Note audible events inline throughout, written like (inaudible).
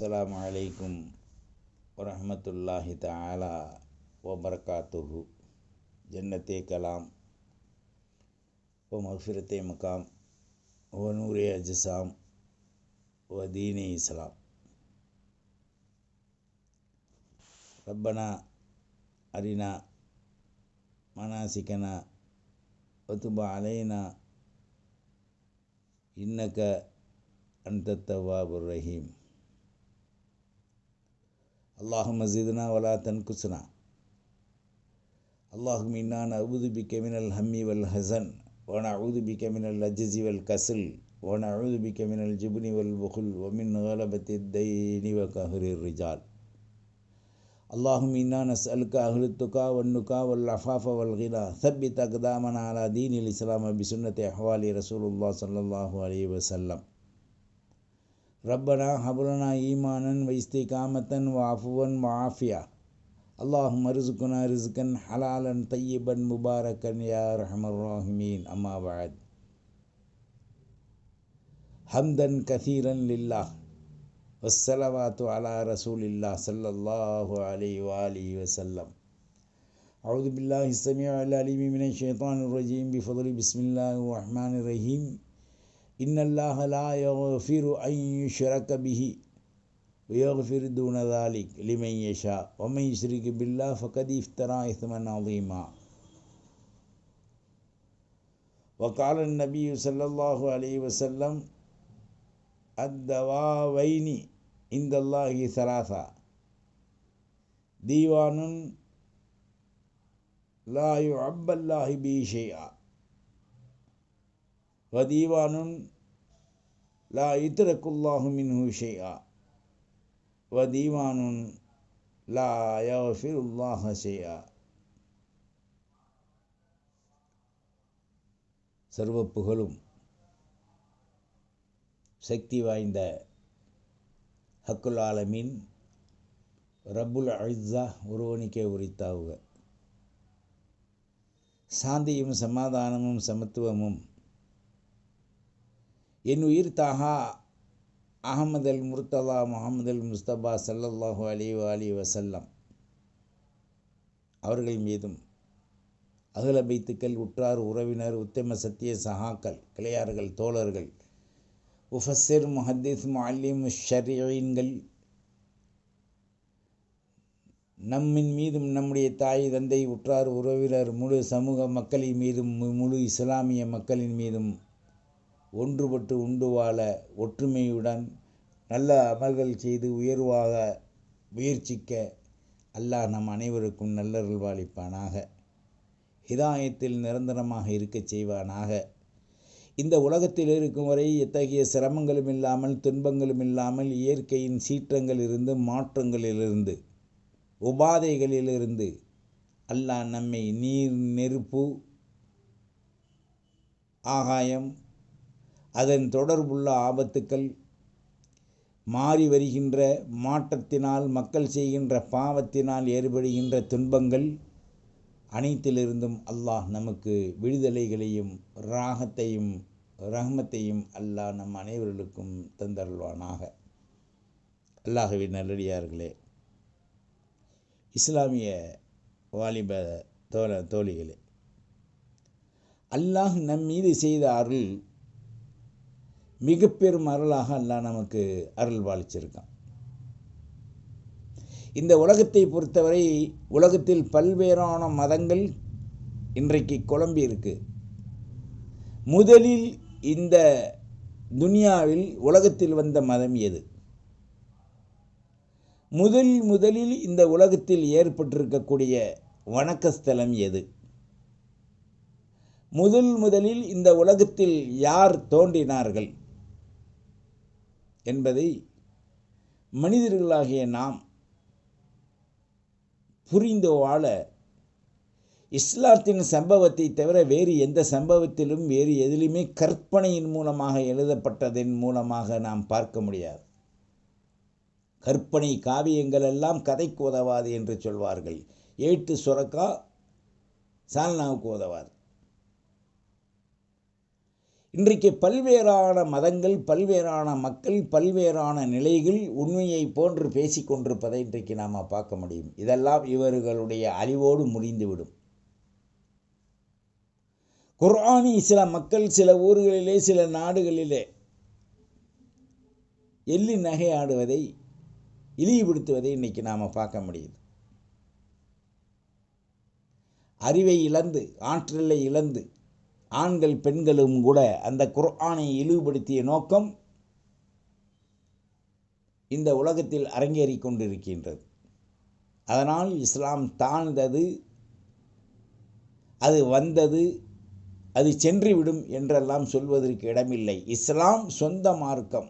அஸ்லாம் வலைக்கும் வரமத்துல்லாஹி தாலா வபர்காத்துஹு ஜன்னத்தே கலாம் ஓ மஃபிரத்தே மகாம் ஓ நூரே அஜசாம் ஓ தீனே இஸ்லாம் ரப்பனா அரினா மனாசிக்கனா ஒத்துபா அலைனா இன்னக்க அந்த தவாபுர் ரஹீம் اللهم زدنا ولا تنقصنا اللهم إنا نعوذ بك من الهم والحزن ونعوذ بك من العجز والكسل ونعوذ بك من الجبن والبخل ومن غلبة الدين وقهر الرجال. اللهم إنا نسألك أهل التقى والنقى والعفاف والغنى. ثبت أقدامنا على دين الإسلام بسنة أحوال رسول الله صلى الله عليه وسلم. ربنا هب لنا إيمانا واستقامة وعفوا وعافية. اللهم ارزقنا رزقا حلالا طيبا مباركا يا أرحم الراحمين. أما بعد. حمدا كثيرا لله والصلوات على رسول الله صلى الله عليه وآله وسلم. أعوذ بالله السميع العليم من الشيطان الرجيم. بفضل بسم الله الرحمن الرحيم. إن الله لا يغفر أن يشرك به ويغفر دون ذلك لمن يشاء ومن يشرك بالله فقد افترى إثما عظيما. وقال النبي صلى الله عليه وسلم الدواوين عند الله ثلاثة ديوان لا يعب الله به شيئا. வதீவானுன் லா இத்திரக்குல்லாஹு மின்ஹு ஷேயா வதீவானுன் லா யஃபிர் உல்லாஹ ஷேயா சர்வ புகழும் சக்தி வாய்ந்த ஹக்குல் ஆலமின் ரப்புல் அழிசா ஒருவனுக்கே உரித்தாவுக. சாந்தியும் சமாதானமும் சமத்துவமும் என் உயிர் தாகா அகமது அல் முர்த்தலா முகமது அல் முஸ்தபா சல்லல்லாஹு அலி அலி வசல்லம் அவர்கள் மீதும் அகல பைத்துக்கள் உற்றார் உறவினர் உத்தம சத்திய சகாக்கள் கிளையார்கள் தோழர்கள் உஃபஸிர் முஹத்திஸ் மாலிம் ஷரீன்கள் நம்மின் மீதும் நம்முடைய தாய் தந்தை உற்றார் உறவினர் முழு சமூக மக்களின் மீதும் முழு இஸ்லாமிய மக்களின் மீதும் ஒன்றுபட்டு உண்டு வாழ ஒற்றுமையுடன் நல்ல அமல்கள் செய்து உயர்வாக முயற்சிக்க அல்லாஹ் நம் அனைவருக்கும் நல்லருள் வாழிப்பானாக. ஹிதாயத்தில் நிரந்தரமாக இருக்கச் செய்வானாக. இந்த உலகத்தில் இருக்கும் வரை எத்தகைய சிரமங்களும் இல்லாமல் துன்பங்களும் இல்லாமல் இயற்கையின் சீற்றங்களிலிருந்து மாற்றங்களிலிருந்து உபாதைகளிலிருந்து அல்லாஹ் நம்மை நீர் நெருப்பு ஆகாயம் அதன் தொடர்புள்ள ஆபத்துக்கள் மாறி வருகின்ற மாற்றத்தினால் மக்கள் செய்கின்ற பாவத்தினால் ஏற்படுகின்ற துன்பங்கள் அனைத்திலிருந்தும் அல்லாஹ் நமக்கு விடுதலைகளையும் ராகத்தையும் ரஹமத்தையும் அல்லாஹ் நம் அனைவர்களுக்கும் தந்தருள்வானாக. அல்லாஹவின் நல்லடியார்களே இஸ்லாமிய வாலிப தோழ தோழிகளே அல்லாஹ் நம் மீது செய்த அருள் மிக பெரும் அருளாக அல்லாஹ் நமக்கு அருள் பாலிச்சிருக்கான் இந்த உலகத்தை பொறுத்தவரை உலகத்தில் பல்வேறான மதங்கள் இன்றைக்கு குழம்பி இருக்கு. முதலில் இந்த துனியாவில் உலகத்தில் வந்த மதம் எது? முதல் முதலில் இந்த உலகத்தில் ஏற்பட்டிருக்கக்கூடிய வணக்கஸ்தலம் எது? முதல் முதலில் இந்த உலகத்தில் யார் தோன்றினார்கள்? என்பதை மனிதர்களாகிய நாம் புரிந்து வாழ இஸ்லாத்தின் சம்பவத்தை தவிர வேறு எந்த சம்பவத்திலும் வேறு எதிலுமே கற்பனையின் மூலமாக எழுதப்பட்டதன் மூலமாக நாம் பார்க்க முடியாது. கற்பனை காவியங்கள் எல்லாம் கதைக்கு உதவாது என்று சொல்வார்கள். ஏட்டு சுரக்கா சால்னாவுக்கு உதவாது. இன்றைக்கு பல்வேறான மதங்கள் பல்வேறான மக்கள் பல்வேறான நிலைகள் உண்மையை போன்று பேசி கொண்டிருப்பதை இன்றைக்கு நாம் பார்க்க முடியும். இதெல்லாம் இவர்களுடைய அழிவோடு முடிந்துவிடும். குர்ஆனி சில மக்கள் சில ஊர்களிலே சில நாடுகளிலே எள்ளி நகையாடுவதை இழிவுபடுத்துவதை இன்னைக்கு நாம் பார்க்க முடியுது. அறிவை இழந்து ஆற்றலை இழந்து ஆண்கள் பெண்களும் கூட அந்த குர்ஆனை இழிவுபடுத்திய நோக்கம் இந்த உலகத்தில் அரங்கேறி கொண்டிருக்கின்றது. அதனால் இஸ்லாம் தாழ்ந்தது அது வந்தது அது சென்றுவிடும் என்றெல்லாம் சொல்வதற்கு இடமில்லை. இஸ்லாம் சொந்த மார்க்கம்.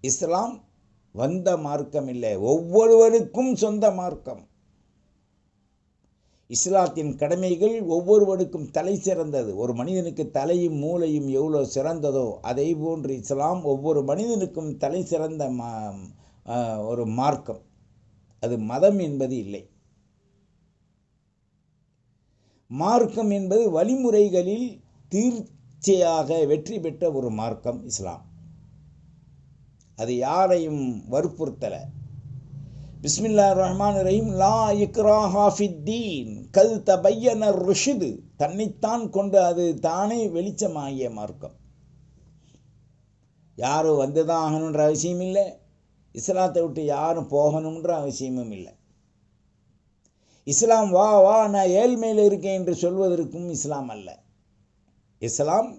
இஸ்லாம் வந்த மார்க்கம் இல்லை ஒவ்வொருவருக்கும் சொந்த மார்க்கம். இஸ்லாத்தின் கடமைகள் ஒவ்வொருவனுக்கும் தலை சிறந்தது. ஒரு மனிதனுக்கு தலையும் மூளையும் எவ்வளோ சிறந்ததோ அதே போன்று இஸ்லாம் ஒவ்வொரு மனிதனுக்கும் தலை சிறந்த ஒரு மார்க்கம். அது மதம் என்பது இல்லை. மார்க்கம் என்பது வழிமுறைகளில் தீர்ச்சையாக வெற்றி பெற்ற ஒரு மார்க்கம் இஸ்லாம். அது யாரையும் வற்புறுத்தலை. பிஸ்மில்லா ரஹ்மான் ரஹீம் லா இக்ராஹாஃபித்தீன் கல் தபையன ருஷிது. தன்னைத்தான் கொண்டு அது தானே வெளிச்சமாகிய மார்க்கம். யாரும் வந்து தான் ஆகணுன்ற அவசியம் இல்லை. இஸ்லாத்தை விட்டு யாரும் போகணுன்ற அவசியமும் இல்லை. இஸ்லாம் வா வா நான் ஏழ்மையில் இருக்கேன் என்று சொல்வதற்கும் இஸ்லாம் அல்ல. இஸ்லாம்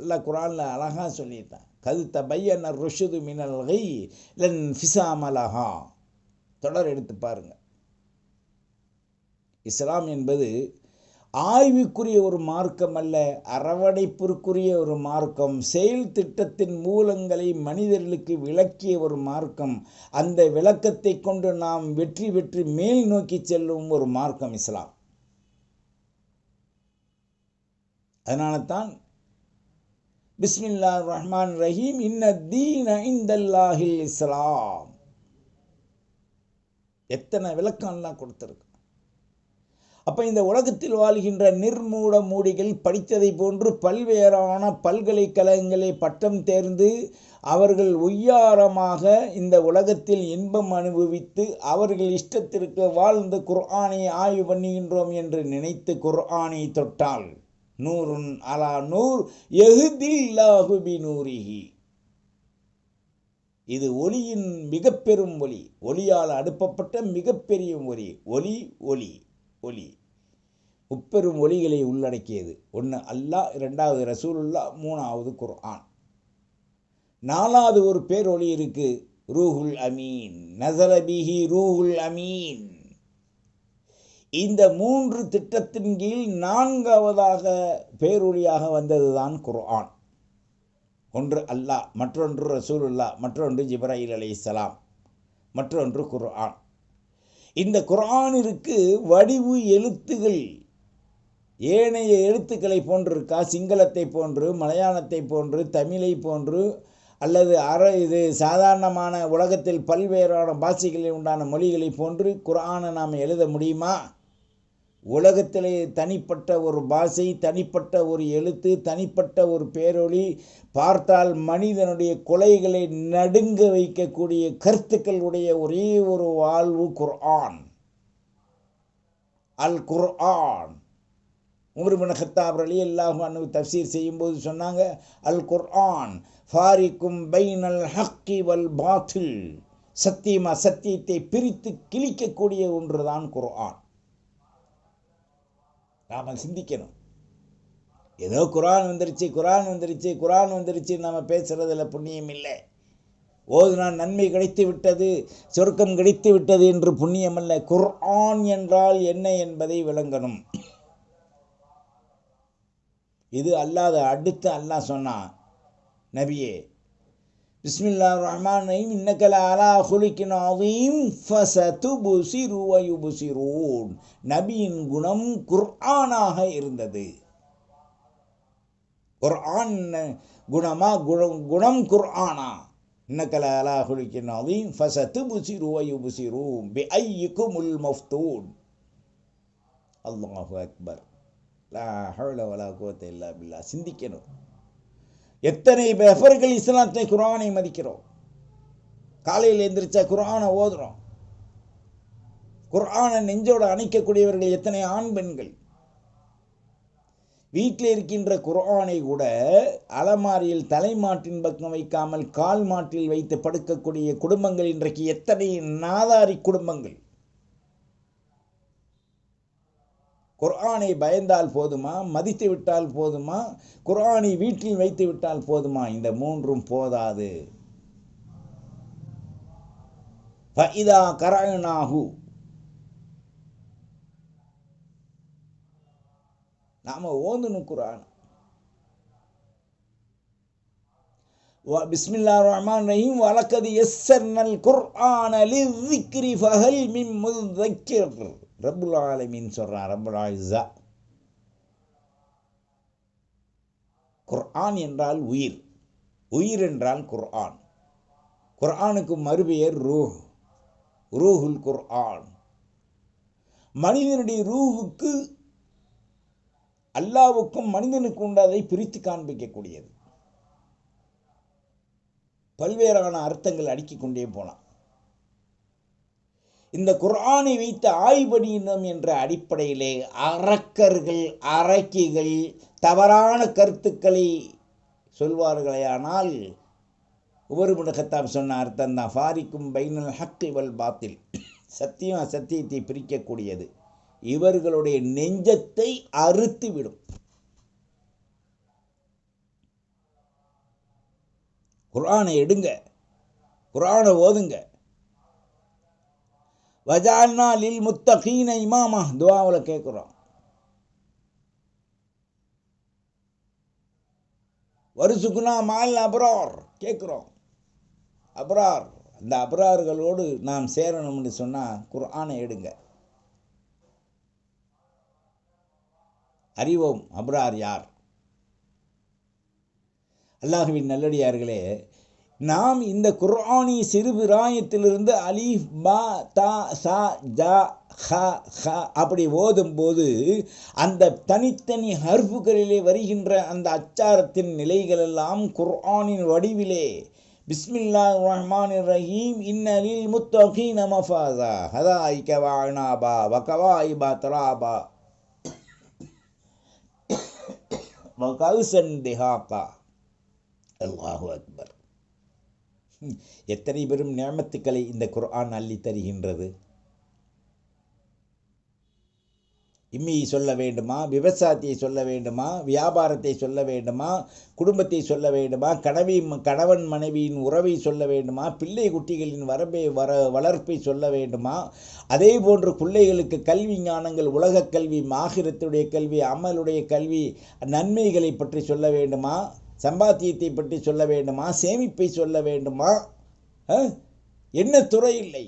இல்லை குரானில் அழகாக சொல்லிட்டான் கது தபையன ருஷுது மினல் கை லன் ஃபிசாமலஹா. தொடர் எடுத்து பாருங்க. இஸ்லாம் என்பது ஆய்வுக்குரிய ஒரு மார்க்கம் அல்ல அரவணைப்பிற்குரிய ஒரு மார்க்கம் செயல் திட்டத்தின் மூலங்களை மனிதர்களுக்கு விளக்கிய ஒரு மார்க்கம் அந்த விளக்கத்தை கொண்டு நாம் வெற்றி பெற்று மேல் நோக்கி செல்லும் ஒரு மார்க்கம் இஸ்லாம். அதனால தான் பிஸ்மில்லா ரஹ்மான் ரஹீம் இன்ன தீன இந்தல்லாஹில் இஸ்லாம். எத்தனை விளக்கம்லாம் கொடுத்துருக்கு. அப்போ இந்த உலகத்தில் வாழ்கின்ற நிர்மூட மூடிகள் படித்ததை போன்று பல்வேறான பல்கலைக்கழகங்களை பட்டம் தேர்ந்து அவர்கள் ஒய்யாரமாக இந்த உலகத்தில் இன்பம் அனுபவித்து அவர்கள் இஷ்டத்திற்கு வாழ்ந்து குர்ஆனை ஆய்வு பண்ணுகின்றோம் என்று நினைத்து குர்ஆனை தொட்டால் நூறுன் அலா நூர் எகுதில்லாஹு பி நூரிஹி. இது ஒளியின் மிக பெரும் ஒளி ஒளியால் அனுப்பப்பட்ட மிகப்பெரிய ஒளி ஒளி ஒளி ஒளி முப்பெரும் ஒளிகளை உள்ளடக்கியது. ஒன்று அல்லாஹ் இரண்டாவது ரசூலுல்லா மூணாவது குர்ஆன். நாலாவது ஒரு பேரொளி இருக்கு. ரூஹுல் அமீன். நசரபிஹி ரூஹுல் அமீன். இந்த மூன்று திட்டத்தின் கீழ் நான்காவதாக பேரொழியாக வந்ததுதான் குர்ஆன். ஒன்று அல்லாஹ் மற்றொன்று ரசூலுல்லா மற்றொன்று ஜிப்ராயில் அலி இஸ்லாம் மற்றொன்று குர்ஆன். இந்த குர்ஆனிற்கு வடிவு எழுத்துகள் ஏனைய எழுத்துக்களை போன்று இருக்கா சிங்களத்தை போன்று மலையாளத்தை போன்று தமிழை போன்று அல்லது அற இது சாதாரணமான உலகத்தில் பல்வேறான பாஷைகளில் உண்டான மொழிகளை போன்று குரானை நாம் எழுத முடியுமா? உலகத்திலே தனிப்பட்ட ஒரு பாஷை தனிப்பட்ட ஒரு எழுத்து தனிப்பட்ட ஒரு பேரொளி பார்த்தால் மனிதனுடைய கொலைகளை நடுங்க வைக்கக்கூடிய கருத்துக்களுடைய ஒரே ஒரு வாழ்வு குர்ஆன். அல் குர்ஆன். உமர்பின் ஹத்தாப் அலி அல்லாஹு அனு தப்சீர் செய்யும்போது சொன்னாங்க அல் குர்ஆன் ஃபாரிக்கும் பைனல் ஹக்கி வல் பாத்தில். சத்தியம் அசத்தியத்தை பிரித்து கிழிக்கக்கூடிய ஒன்றுதான் குர்ஆன். நாம் சிந்திக்கணும். ஏதோ குரான் வந்துருச்சு குரான் வந்துருச்சு குரான் வந்துருச்சு நம்ம பேசுகிறதில் புண்ணியம் இல்லை. ஓதுனால் நன்மை கிடைத்து விட்டது சொர்க்கம் கிடைத்து விட்டது என்று புண்ணியம் அல்ல. குர்ஆன் என்றால் என்ன என்பதை விளங்கணும். இது அல்லாத அடுத்து அல்லாஹ் சொன்னான். நபியே பிஸ்மில்லா ரஹ்மான் ரஹீம் இன்னக்கல அலா ஹுலிக்கின் அதீம் ஃபசதுபுசிரு வயுபுசிரூன் நபியின் குணம் குர்ஆனாக இருந்தது. குர்ஆன் குணமா குணம் குணம் குர்ஆனா. இன்னக்கல அலா ஹுலிக்கின் அதீம் ஃபசதுபுசிரு வயுபுசிரூன் பி ஐயுக்குமுல் மஃப்தூன் அல்லாஹு அக்பர் லா ஹவுல வலா குவத்த இல்லா பில்லா சிந்திக்கணும் எத்தனை நபர்கள் இஸ்லாத்தை குரானை மதிக்கிறோம்? காலையில் எந்திரிச்சா குரானை ஓதுறோம். குரானை நெஞ்சோடு அணைக்கக்கூடியவர்கள் எத்தனை ஆண் பெண்கள்? வீட்டில் இருக்கின்ற குர்ஆனை கூட அலமாரியில் தலைமாட்டின் பக்கம் வைக்காமல் கால் மாட்டில் வைத்து படுக்கக்கூடிய குடும்பங்கள் இன்றைக்கு எத்தனை நாதாரி குடும்பங்கள்? குர்ஆனை பயந்தால் போதுமா? மதித்து விட்டால் போதுமா? குர்ஆனை வீட்டில் வைத்து விட்டால் போதுமா? இந்த மூன்றும் போதாது. ஃபஇதா கரனாஹு நாம ஓதணும் குரான் பிஸ்மில்லா ரஹ்மான் ரஹீம். வலக்கது எஸ்ஸர்னல் குர்ஆன லிذிக்ரி ஃபஹல் மிம் முذக்கிர் ரப்புல் ஆலமின்னு சொல்கிறான் ரப்புல் ஆயிஸா. குர்ஆன் என்றால் உயிர். உயிர் என்றால் குர்ஆன். குர்ஆனுக்கு மறுபெயர் ரூஹ். ரூஹுல் குர்ஆன். மனிதனுடைய ரூஹுக்கு அல்லாவுக்கும் மனிதனுக்கு உண்டாதை பிரித்து காண்பிக்கக்கூடியது. பல்வேறான அர்த்தங்கள் அடுக்கிக் கொண்டே போனான் இந்த குர்ஆனை வைத்து ஆய்வடியினம் என்ற அடிப்படையிலே அரக்கர்கள் அரக்கிகள் தவறான கருத்துக்களை சொல்வார்களேயானால் ஒவ்வொரு கத்தாப் சொன்ன அர்த்தம் தான் ஃபாரிக்கும் பைனல் ஹக் இவள் பாத்தில். சத்தியம் அசத்தியத்தை பிரிக்கக்கூடியது. இவர்களுடைய நெஞ்சத்தை அறுத்து விடும் குரானை எடுங்க. குரானை ஓதுங்க. வஜால்னா லில் முத்தகீன இமாமா துவாவில் கேட்குறோம் வருசுக்குனா மால் அபரார் கேட்குறோம் அபரார் அந்த அபரார்களோடு நாம் சேரணும்னு சொன்னால் குர்ஆனை எடுங்க. அறிவோம் அப்ரார் யார்? அல்லாஹுவின் நல்லடியார்களே நாம் இந்த குர்ஆனி சிறுபிராயத்திலிருந்து அலி பா தா சா ஜா ஹ ஹ அப்படி ஓதும்போது அந்த தனித்தனி ஹர்புகளிலே வருகின்ற அந்த அச்சாரத்தின் நிலைகளெல்லாம் குர்ஆனின் வடிவிலே. பிஸ்மில்லா ரஹ்மான் ரஹீம். இன்னலில் முத்தகீன மஃபாதா. ஹதாய்க வகவாய் பா தராபா. வகவுசன் திஹாக்கா அல்லாஹு அக்பர். எத்தனை பெரும் நியமத்துக்களை இந்த குர்ஆன் அள்ளி தருகின்றது? இம்மியை சொல்ல வேண்டுமா? விவசாயத்தை சொல்ல வேண்டுமா? வியாபாரத்தை சொல்ல வேண்டுமா? குடும்பத்தை சொல்ல வேண்டுமா? கனவி கணவன் மனைவியின் உறவை சொல்ல வேண்டுமா? பிள்ளை குட்டிகளின் வரம்பை வர வளர்ப்பை சொல்ல வேண்டுமா? அதே போன்று பிள்ளைகளுக்கு கல்வி ஞானங்கள் உலகக் கல்வி மாகிரத்துடைய கல்வி அமலுடைய கல்வி நன்மைகளை பற்றி சொல்ல வேண்டுமா? சம்பாத்தியத்தை பற்றி சொல்ல வேண்டுமா? சேமிப்பை சொல்ல வேண்டுமா? என்ன துறை இல்லை?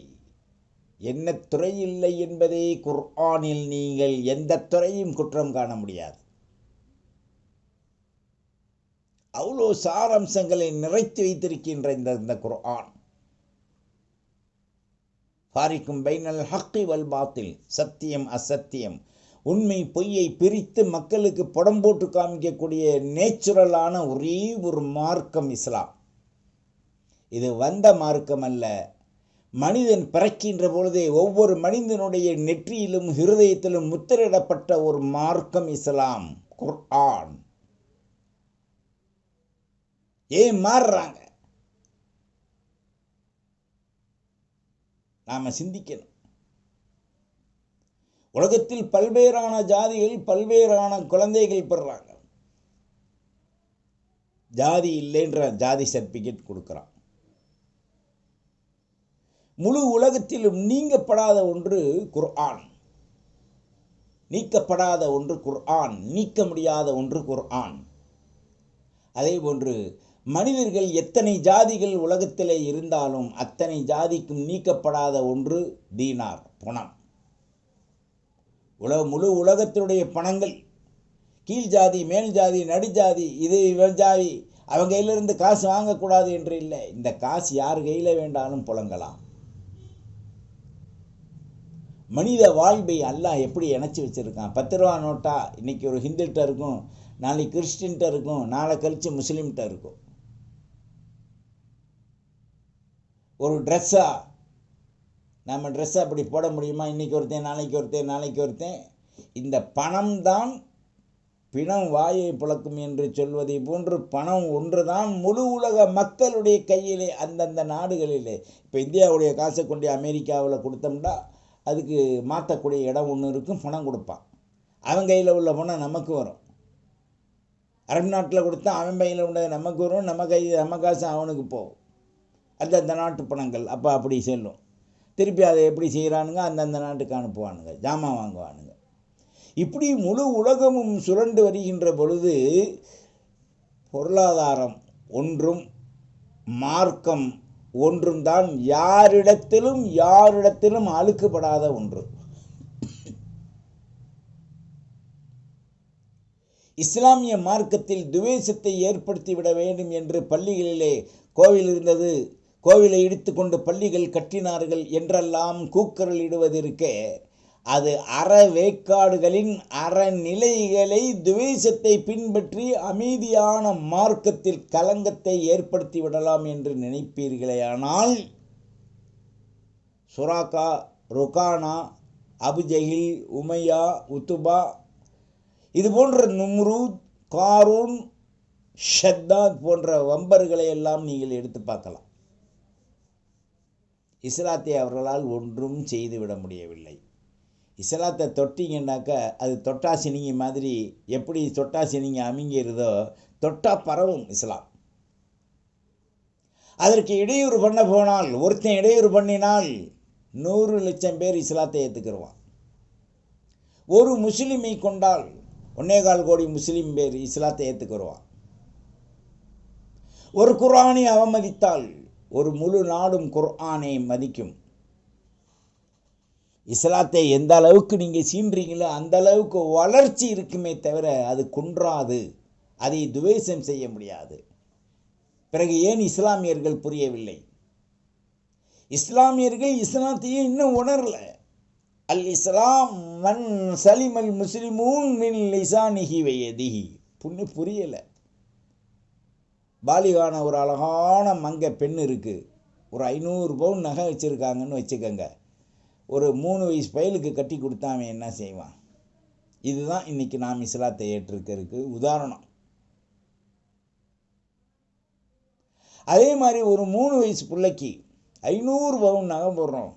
என்ன துறை இல்லை என்பதே குர்ஆனில் நீங்கள் எந்த துறையும் குற்றம் காண முடியாது. அவ்வளோ சாரம்சங்களை நிறைத்து வைத்திருக்கின்ற இந்த இந்த குர்ஆன். ஃபாரிக்கும் பைனல் ஹக்கி வல் பாத்தில் சத்தியம் அசத்தியம். உண்மை பொய்யை பிரித்து மக்களுக்கு படம் போட்டு காமிக்கக்கூடிய நேச்சுரலான ஒரே ஒரு மார்க்கம் இஸ்லாம். இது வந்த மார்க்கம் அல்ல. மனிதன் பிறக்கின்ற பொழுதே ஒவ்வொரு மனிதனுடைய நெற்றியிலும் ஹிருதயத்திலும் முத்திரிடப்பட்ட ஒரு மார்க்கம் இஸ்லாம் குர்ஆன். ஏன் மாறுறாங்க? நாம சிந்திக்கணும். உலகத்தில் பல்வேறான ஜாதிகள் பல்வேறான குழந்தைகள் பெறுறாங்க. ஜாதி இல்லைன்ற ஜாதி சர்டிஃபிகேட் கொடுக்குறான். முழு உலகத்திலும் நீங்கப்படாத ஒன்று குர்ஆன். நீக்கப்படாத ஒன்று குர்ஆன். நீக்க முடியாத ஒன்று குர்ஆன். அதே போன்று மனிதர்கள் எத்தனை ஜாதிகள் உலகத்திலே இருந்தாலும் அத்தனை ஜாதிக்கும் நீக்கப்படாத ஒன்று தீனார் பணம் உலக முழு உலகத்தினுடைய பணங்கள். கீழ் ஜாதி மேல் ஜாதி நடுஜாதி இது இவன் ஜாதி அவங்க கையிலிருந்து காசு வாங்கக்கூடாது என்று இல்லை. இந்த காசு யார் கையில் வேண்டாலும் புழங்கலாம். மனித வாழ்வை அல்லாஹ் எப்படி இணைச்சி வச்சுருக்கான்? பத்து ரூபா நோட்டா இன்றைக்கி ஒரு ஹிந்துகிட்ட இருக்கும் நாளைக்கு கிறிஸ்டின்கிட்ட இருக்கும் நாளை கழித்து முஸ்லீம்கிட்ட இருக்கும். ஒரு ட்ரெஸ்ஸாக நம்ம ட்ரெஸ்ஸை அப்படி போட முடியுமா? இன்றைக்கி ஒருத்தன் நாளைக்கு ஒருத்தன் நாளைக்கு ஒருத்தன். இந்த பணம் தான் பிணம் வாயை பிளக்கும் என்று சொல்வதை போன்று பணம் ஒன்றுதான் முழு உலக மக்களுடைய கையிலே அந்தந்த நாடுகளிலே. இப்போ இந்தியாவுடைய காசை கொண்டு அமெரிக்காவில் கொடுத்தோம்னா அதுக்கு மாற்றக்கூடிய இடம் ஒன்று இருக்கும் பணம் கொடுப்பான். அவன் கையில் உள்ள பணம் நமக்கு வரும். அரபு நாட்டில் கொடுத்தா அவன் கையில் உள்ள நமக்கு வரும் நம்ம கை நம்ம காசு அவனுக்கு போகும். அந்தந்த நாட்டு பணங்கள் அப்போ அப்படி செல்லும். திருப்பி அதை எப்படி செய்கிறானுங்க? அந்தந்த நாட்டுக்கு அனுப்புவானுங்க ஜாமான் வாங்குவானுங்க. இப்படி முழு உலகமும் சுரண்டு வருகின்ற பொழுது பொருளாதாரம் ஒன்றும் மார்க்கம் ஒன்றும் தான் யாரிடத்திலும் யாரிடத்திலும் அழுக்குப்படாத ஒன்று. இஸ்லாமிய மார்க்கத்தில் துவேஷத்தை ஏற்படுத்திவிட வேண்டும் என்று பள்ளிகளிலே கோவில் இருந்தது. கோவிலை இடித்துக்கொண்டு பள்ளிகள் கட்டினார்கள் என்றெல்லாம் கூக்கரல் இடுவதற்கே அது அறவேக்காடுகளின் அறநிலைகளை துவேஷத்தை பின்பற்றி அமைதியான மார்க்கத்தில் கலங்கத்தை ஏற்படுத்தி விடலாம் என்று நினைப்பீர்களேயானால் சுராக்கா ருகானா அபுஜஹில் உமையா உத்துபா இது போன்ற நும்ரூத் காரூன் ஷத்தாத் போன்ற வம்பர்களை எல்லாம் நீங்கள் எடுத்து பார்க்கலாம். இஸ்லாத்தை அவர்களால் ஒன்றும் செய்துவிட முடியவில்லை. இஸ்லாத்தை தொட்டிங்கன்னாக்கா அது தொட்டாசினிங்க மாதிரி எப்படி தொட்டாசினிங்க அமைங்கிறதோ தொட்டா பரவும் இஸ்லாம். அதற்கு இடையூறு பண்ண போனால் ஒருத்தன் இடையூறு பண்ணினால் நூறு லட்சம் பேர் இஸ்லாத்தை ஏற்றுக்கிடுவான் ஒரு முஸ்லீமை கொண்டால் ஒன்னேகால் கோடி முஸ்லீம் பேர் இஸ்லாத்தை ஏற்றுக்கிடுவான் ஒரு குரானை அவமதித்தால் ஒரு முழு நாடும் குர்ஆனை மதிக்கும். இஸ்லாத்தை எந்த அளவுக்கு நீங்கள் சீன்றீங்களோ அந்த அளவுக்கு வளர்ச்சி இருக்குமே தவிர அது குன்றாது. அதை துவேஷம் செய்ய முடியாது. பிறகு ஏன் இஸ்லாமியர்கள் புரியவில்லை? இஸ்லாமியர்கள் இஸ்லாத்தையும் இன்னும் உணரல. அல் இஸ்லாம் மன் சலிமல் முஸ்லிமூன் மின் லிசானிஹி வயதிஹி. புண்ணு புரியலை. பாலிகான ஒரு அழகான மங்க பெண் இருக்குது ஒரு ஐநூறு பவுன் நகை வச்சுருக்காங்கன்னு வச்சுக்கோங்க. ஒரு மூணு வயசு பயலுக்கு கட்டி கொடுத்தா அவன் என்ன செய்வான்? இதுதான் இன்றைக்கி நாம் இஸ்லாத்தை ஏற்றிருக்கிறதுக்கு உதாரணம். அதே மாதிரி ஒரு மூணு வயசு பிள்ளைக்கு ஐநூறு பவுன் நகை போடுறோம்.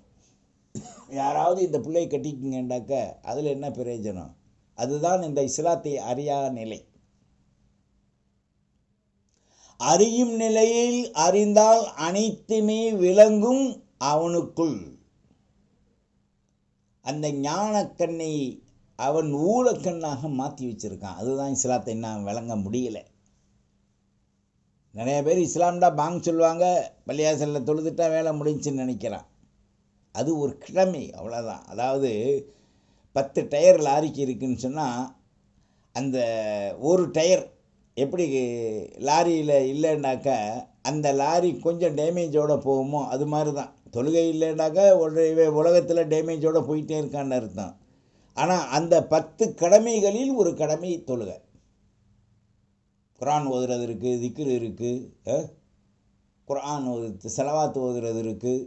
யாராவது இந்த பிள்ளையை கட்டிக்கிங்கண்டாக்க அதில் என்ன பிரயோஜனம்? அதுதான் இந்த இஸ்லாத்தை அறியாத நிலை. அறியும் நிலையில் அறிந்தால் அனைத்துமே விளங்கும் அவனுக்குள். அந்த ஞானக்கண்ணை அவன் ஊழக்கண்ணாக மாற்றி வச்சிருக்கான். அதுதான் இஸ்லாத்தை இன்னும் விளங்க முடியல. நிறைய பேர் இஸ்லாம்டா பாங் சொல்லுவாங்க பள்ளியாசலில் தொழுதுட்டா வேலை முடிஞ்சுன்னு நினைக்கிறான். அது ஒரு கிழமை அவ்வளோதான் அதாவது பத்து டயர் லாரிக்கு இருக்குன்னு சொன்னால் அந்த ஒரு டயர் எப்படி லாரியில் இல்லைன்னாக்கா அந்த லாரி கொஞ்சம் டேமேஜோடு போகுமோ அது மாதிரி தான் தொழுகை இல்லைனாக்கா உடனே உலகத்தில் டேமேஜோடு போயிட்டே இருக்கான்னு அர்த்தம். ஆனால் அந்த பத்து கடமைகளில் ஒரு கடமை தொழுகை. குரான் ஓதுறது இருக்குது திக்ரு இருக்குது குரான் ஓது செலவாத்து ஓதுறது இருக்குது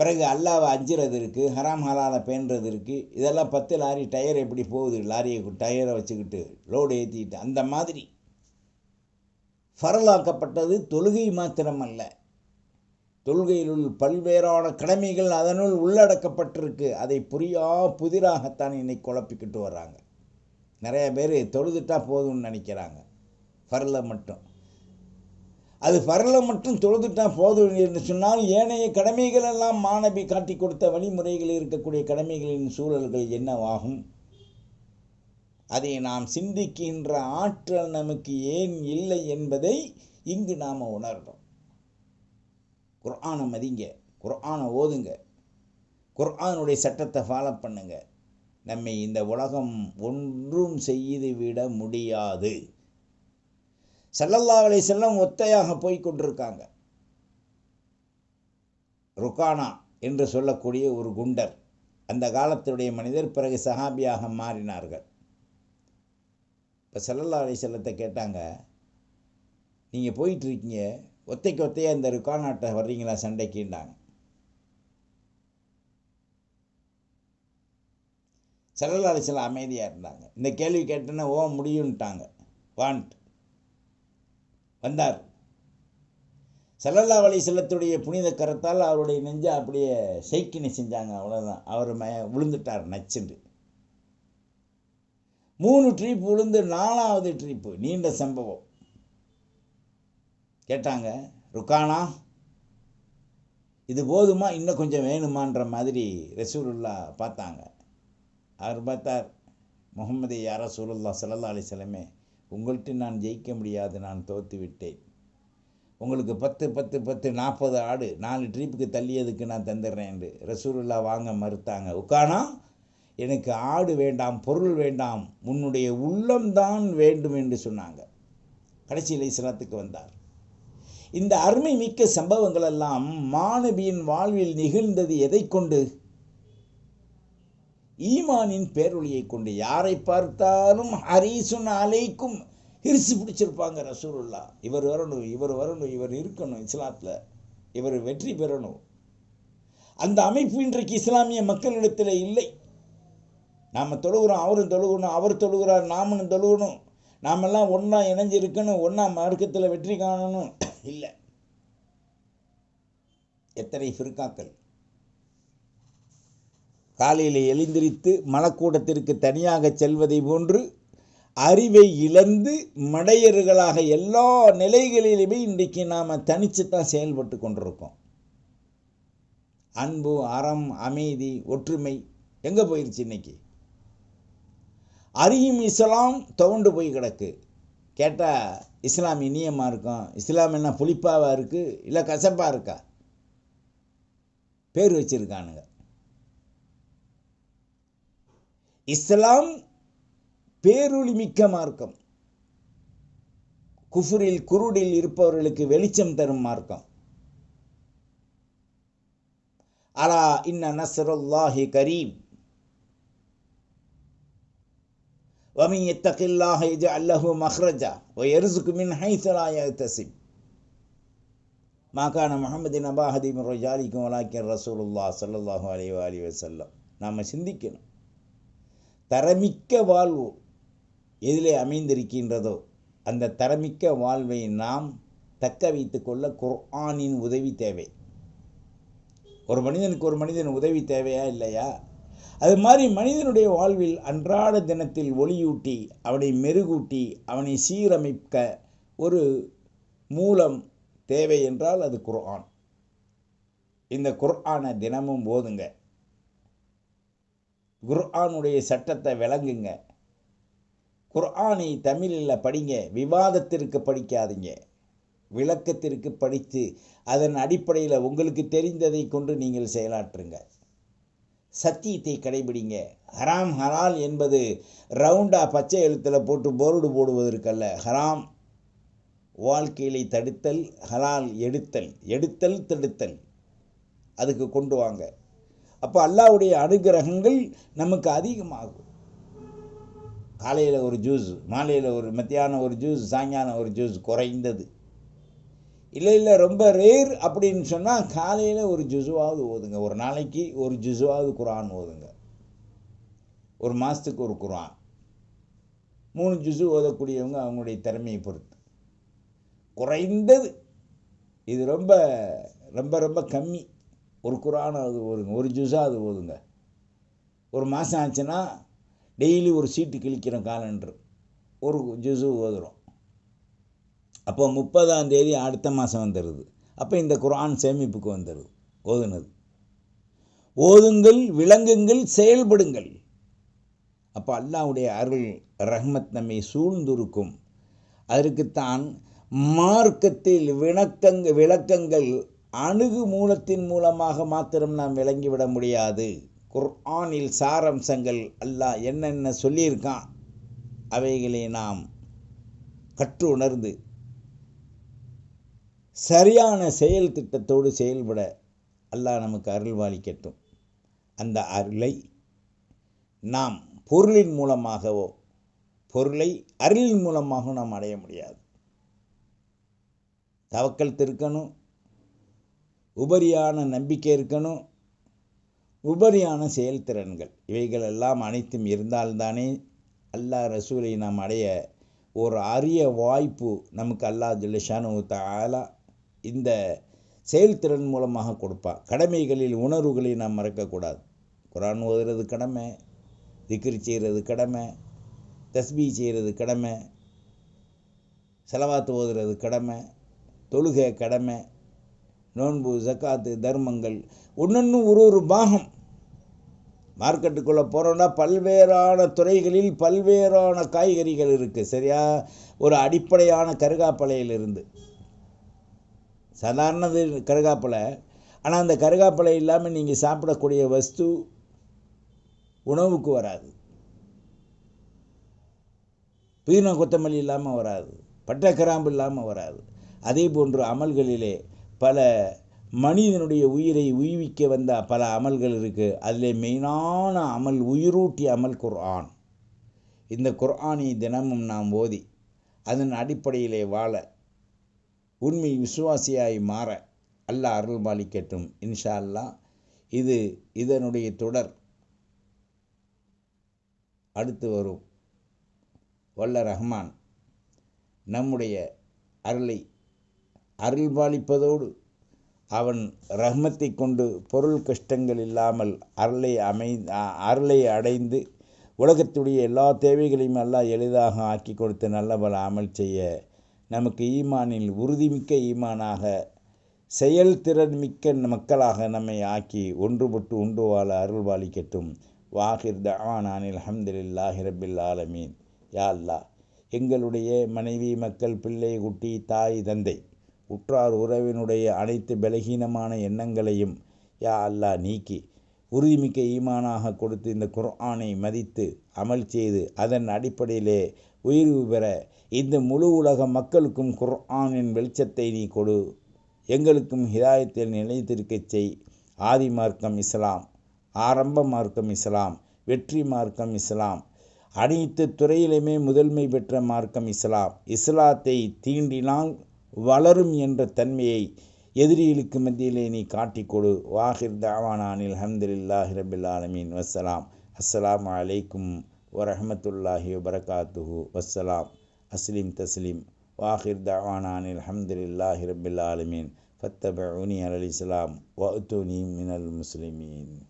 பிறகு அல்லாவை அஞ்சுறது இருக்குது ஹராம் ஹலாலை பேணுறது இருக்குது இதெல்லாம் பத்து லாரி டயர் எப்படி போகுது? லாரியை டயரை வச்சுக்கிட்டு லோடு ஏற்றிக்கிட்டு அந்த மாதிரி. ஃபரலாக்கப்பட்டது தொழுகை மாத்திரம் அல்ல தொழுகையிலுள் பல்வேறான கடமைகள் அதனுள் உள்ளடக்கப்பட்டிருக்கு. அதை புரியா புதிராகத்தான் இன்னைக்கு குழப்பிக்கிட்டு வர்றாங்க. நிறைய பேர் தொழுதுட்டா போதும்னு நினைக்கிறாங்க. ஃபரலை மட்டும். அது வரல மட்டும் தொழுதுட்டா போதும் என்று சொன்னால் ஏனைய கடமைகள் எல்லாம் மாணவி காட்டி கொடுத்த வழிமுறைகளில் இருக்கக்கூடிய கடமைகளின் சூழல்கள் என்னவாகும்? அதை நாம் சிந்திக்கின்ற ஆற்றல் நமக்கு ஏன் இல்லை என்பதை இங்கு நாம் உணர்றோம். குர்ஆனை மதிங்க குர்ஆனை ஓதுங்க குர்ஆனுடைய சட்டத்தை ஃபாலோ பண்ணுங்க. நம்மை இந்த உலகம் ஒன்றும் செய்து விட முடியாது. சல்லல்லா அலை செல்லம் ஒத்தையாக போய் கொண்டிருக்காங்க. ருக்கானா என்று சொல்லக்கூடிய ஒரு குண்டர். அந்த காலத்துடைய மனிதர் பிறகு சஹாபியாக மாறினார்கள். இப்போ செல்லல்லா அலை செல்லத்தை கேட்டாங்க நீங்கள் போயிட்டுருக்கீங்க ஒத்தைக்கு ஒத்தையாக இந்த ருக்கானாட்டை வர்றீங்களா சண்டைக்குண்டாங்க செல்லல்லா அலை செல்லம் அமைதியாக இருந்தாங்க. இந்த கேள்வி கேட்டோன்னே ஓ முடியும்ட்டாங்க வாண்ட் வந்தார். செல்லல்லா அலி செல்லத்துடைய புனித கரத்தால் அவருடைய நெஞ்சை அப்படியே ஷெய்க்கினை செஞ்சாங்க. அவ்வளோதான் அவர் ம விழுந்துட்டார் நச்சுண்டு. மூணு ட்ரிப் விழுந்து நாலாவது ட்ரிப்பு நீண்ட சம்பவம். கேட்டாங்க ருக்கானா? இது போதுமா? இன்னும் கொஞ்சம் வேணுமான்ற மாதிரி ரசூலுல்லா பார்த்தாங்க. அவர் பார்த்தார் முகமது யாரா சூலுல்லா சல்லா அலிசலமே உங்கள்கிட்ட நான் ஜெயிக்க முடியாது நான் தோத்து விட்டேன் உங்களுக்கு பத்து பத்து பத்து நாற்பது ஆடு நாலு ட்ரிப்புக்கு தள்ளியதுக்கு நான் தந்துடுறேன் என்று ரசூலுல்லா வாங்க மறுத்தாங்க. உக்கானா? எனக்கு ஆடு வேண்டாம் பொருள் வேண்டாம் உன்னுடைய உள்ளம்தான் வேண்டும் என்று சொன்னாங்க. கடைசியில் இஸ்லாத்துக்கு வந்தார். இந்த அருமை மிக்க சம்பவங்கள் எல்லாம் மாணவியின் வாழ்வில் நிகழ்ந்தது எதை கொண்டு? ஈமானின் பேரொழியை கொண்டு யாரை பார்த்தாலும் ஹரீசுன் அலைக்கும் ஹிரிசு பிடிச்சிருப்பாங்க ரசூலுல்லா இவர் வரணும் இவர் வரணும் இவர் இருக்கணும் இஸ்லாத்தில். இவர் வெற்றி பெறணும். அந்த அமைப்பு இன்றைக்கு இஸ்லாமிய மக்களிடத்தில் இல்லை. நாம் தொழுகிறோம் அவரும் தொழுகணும் அவர் தொழுகிறார் நாமனும் தொழுகணும். நாமெல்லாம் ஒன்றா இணைஞ்சிருக்கணும் ஒன்றா மார்க்கத்தில் வெற்றி காணணும். (coughs) இல்லை. எத்தனை ஃபிர்காக்கள்? காலையில் எழுந்திரித்து மலக்கூடத்திற்கு தனியாக செல்வதை போன்று அறிவை இழந்து மடையர்களாக எல்லா நிலைகளிலுமே இன்றைக்கு நாம் தனித்து தான் செயல்பட்டு கொண்டிருக்கோம். அன்பு அறம் அமைதி ஒற்றுமை எங்கே போயிடுச்சு இன்னைக்கு? அறியும் இஸ்லாம் துவண்டு போய் கிடக்கு. கேட்டால் இஸ்லாம் இனியமாக இருக்கும் இஸ்லாம் என்ன புளிப்பாவாக இருக்குது இல்லை கசப்பாக இருக்கா? பேர் வச்சுருக்கானுங்க. இஸ்லாம் பேரொளி மிக்க மார்க்கம் குஃபுரில் குருடில் இருப்பவர்களுக்கு வெளிச்சம் தரும் மார்க்கம் அலா இன்ன நஸ்ருல்லாஹி கரீம் ومن يتق الله يجعل له مخرجا ويرزق من حيث لا يحتسب ما كان محمد نبا هدي من رجالكم ولكن رسول الله صلى الله عليه وآله وسلم நாம் சிந்திக்கணும் தரமிக்க வாழ்வு எதிலே அமைந்திருக்கின்றதோ அந்த தரமிக்க வாழ்வை நாம் தக்க வைத்து கொள்ள குர்ஆனின் உதவி தேவை. ஒரு மனிதனுக்கு ஒரு மனிதன் உதவி தேவையா இல்லையா? அது மாதிரி மனிதனுடைய வாழ்வில் அன்றாட தினத்தில் ஒளியூட்டி அவனை மெருகூட்டி அவனை சீரமைக்க ஒரு மூலம் தேவை என்றால் அது குர்ஆன். இந்த குர்ஆனை தினமும் போதுங்க குர்ஆனுடைய சட்டத்தை விளங்குங்க. குர்ஆனை தமிழில் படிங்க விவாதத்திற்கு படிக்காதீங்க. விளக்கத்திற்கு படித்து அதன் அடிப்படையில் உங்களுக்கு தெரிந்ததை கொண்டு நீங்கள் செயலாற்றுங்க. சத்தியத்தை கடைபிடிங்க. ஹராம் ஹலால் என்பது ரவுண்டாக பச்சை எழுத்தில் போட்டு போர்டு போடுவதற்கல்ல. ஹராம் வாழ்க்கையை தடுத்தல் ஹலால் எடுத்தல் எடுத்தல் தடுத்தல். அதுக்கு கொண்டு வாங்க. அப்போ அல்லாவுடைய அனுகிரகங்கள் நமக்கு அதிகமாகும். காலையில் ஒரு ஜூஸ் மாலையில் ஒரு மத்தியானம் ஒரு ஜூஸ் சாயங்காலம் ஒரு ஜூஸ் குறைந்தது. இல்லை இல்லை ரொம்ப ரேர் அப்படின்னு சொன்னால் காலையில் ஒரு ஜூஸுவாவது ஓதுங்க. ஒரு நாளைக்கு ஒரு ஜூஸுவாவது குரான் ஓதுங்க. ஒரு மாதத்துக்கு ஒரு குரான். மூணு ஜூஸு ஓதக்கூடியவங்க அவங்களுடைய திறமையை பொறுத்து. குறைந்தது. இது ரொம்ப ரொம்ப ரொம்ப கம்மி. ஒரு குரான் அது ஓதுங்க ஒரு ஜூஸாக அது ஓதுங்க ஒரு மாதம் ஆச்சுன்னா டெய்லி ஒரு சீட்டு கிழிக்கிறோம் காலண்டர். ஒரு ஜூஸு ஓதுறோம் அப்போ முப்பதாம் தேதி அடுத்த மாதம் வந்துடுது அப்போ இந்த குரான் சேமிப்புக்கு வந்துடுது ஓதுனது. ஓதுங்கள் விளங்குங்கள் செயல்படுங்கள். அப்போ அல்லாவுடைய அருள் ரஹ்மத் நம்மை சூழ்ந்திருக்கும். அதற்குத்தான் மார்க்கத்தில் விளக்கங்க விளக்கங்கள் அணுகு மூலத்தின் மூலமாக மாத்திரம் நாம் விளங்கிவிட முடியாது. குர்ஆனில் சாரம்சங்கள் அல்லாஹ் என்னென்ன சொல்லியிருக்கான் அவைகளை நாம் கற்று உணர்ந்து சரியான செயல் திட்டத்தோடு செயல்பட அல்லாஹ் நமக்கு அருள்வாளிக்கட்டும். அந்த அருளை நாம் பொருளின் மூலமாகவோ பொருளை அருளின் மூலமாக நாம் அடைய முடியாது. தவக்கல் திருக்கணும் உபரியான நம்பிக்கை இருக்கணும். உபரியான செயல்திறன்கள். இவைகள் எல்லாம் அனைத்தும் இருந்தால்தானே அல்லாஹ் ரசூலை நாம் அடைய ஒரு அரிய வாய்ப்பு நமக்கு அல்லாஹ் ஜுல்லிஷானு தாலா இந்த செயல்திறன் மூலமாக கொடுப்பான். கடமைகளில் உணர்வுகளை நாம் மறக்கக்கூடாது. குரான் ஓதுறது கடமை திக்ரி செய்கிறது கடமை தஸ்பி செய்கிறது கடமை செலவாத்து ஓதுறது கடமை தொழுகை கடமை நோன்பு ஜக்காத்து தர்மங்கள் ஒன்னொன்று ஒரு ஒரு பாகம். மார்க்கெட்டுக்குள்ளே போகிறோன்னா பல்வேறான துறைகளில் பல்வேறான காய்கறிகள் இருக்குது சரியா? ஒரு அடிப்படையான கருகாப்பலையிலிருந்து. சாதாரணது கருகாப்பலை. ஆனால் அந்த கருகாப்பலை இல்லாமல் நீங்கள் சாப்பிடக்கூடிய வஸ்து உணவுக்கு வராது. புதினா கொத்தமல்லி இல்லாமல் வராது. பட்டை கிராம்பு இல்லாமல் வராது. அதே போன்று அமல்களிலே பல மனிதனுடைய உயிரை உய்விக்க வந்த பல அமல்கள் இருக்குது அதில் மெயினான அமல் உயிரூட்டிய அமல் குர்ஆன். இந்த குர்ஆனை தினமும் நாம் ஓதி அதன் அடிப்படையிலே வாழ உண்மை விசுவாசியாய் மாற அல்லாஹ் அருள் பாலிக்கட்டும். இன்ஷா அல்லா இது இதனுடைய தொடர். அடுத்து வரும். வல்ல ரஹ்மான் நம்முடைய அருளை அருள் பாலிப்பதோடு அவன் ரஹ்மத்தை கொண்டு பொருள் கஷ்டங்கள் இல்லாமல் அருளை அமை அருளை அடைந்து உலகத்துடைய எல்லா தேவைகளையும் எல்லாம் எளிதாக ஆக்கி கொடுத்து நல்ல பல அமல் செய்ய நமக்கு ஈமானில் உறுதிமிக்க ஈமானாக செயல்திறன் மிக்க மக்களாக நம்மை ஆக்கி ஒன்றுபட்டு உண்டு வாழ அருள் பாலிக்கட்டும் வாஹிர் தவானானில் அஹமதுல்லாஹி ரபில் ஆலமீன். யா அல்லா எங்களுடைய மனைவி மக்கள் பிள்ளை குட்டி தாய் தந்தை உற்றார் உறவினுடைய அனைத்து பலகீனமான எண்ணங்களையும் யா அல்லா நீக்கி உறுதிமிக்க ஈமானாக கொடுத்து இந்த குர்ஆனை மதித்து அமல் செய்து அதன் அடிப்படையிலே உயிர்வு பெற இந்த முழு உலக மக்களுக்கும் குர்ஆனின் வெளிச்சத்தை நீ கொடு. எங்களுக்கும் ஹிதாயத்தில் நிலைத்திருக்கச் செய். ஆதி மார்க்கம் இஸ்லாம் ஆரம்ப மார்க்கம் இஸ்லாம் வெற்றி மார்க்கம் இஸ்லாம் அனைத்து துறையிலுமே முதன்மை பெற்ற மார்க்கம் இஸ்லாம். இஸ்லாத்தை தீண்டினால் வளரும் என்ற தன்மையை எதிரிகளுக்கு மத்தியிலே நீ காட்டிக் கொடு வாஹிர் தாவானானில் அஹமதுல்லாஹி ரபில் ஆலமீன். வசலாம் அஸ்லாம் அலைக்கும் வரஹமத்துல்லாஹி வபரகாத்துஹு. வசலாம் அஸ்லீம் தஸ்லீம் வாஹிர் தாவானானில் அஹமதுல்லாஹி ரபில் ஆலமீன். ஃபத்தபுனி அலி இஸ்லாம். வஅத்துனி மினல் முஸ்லிமீன்.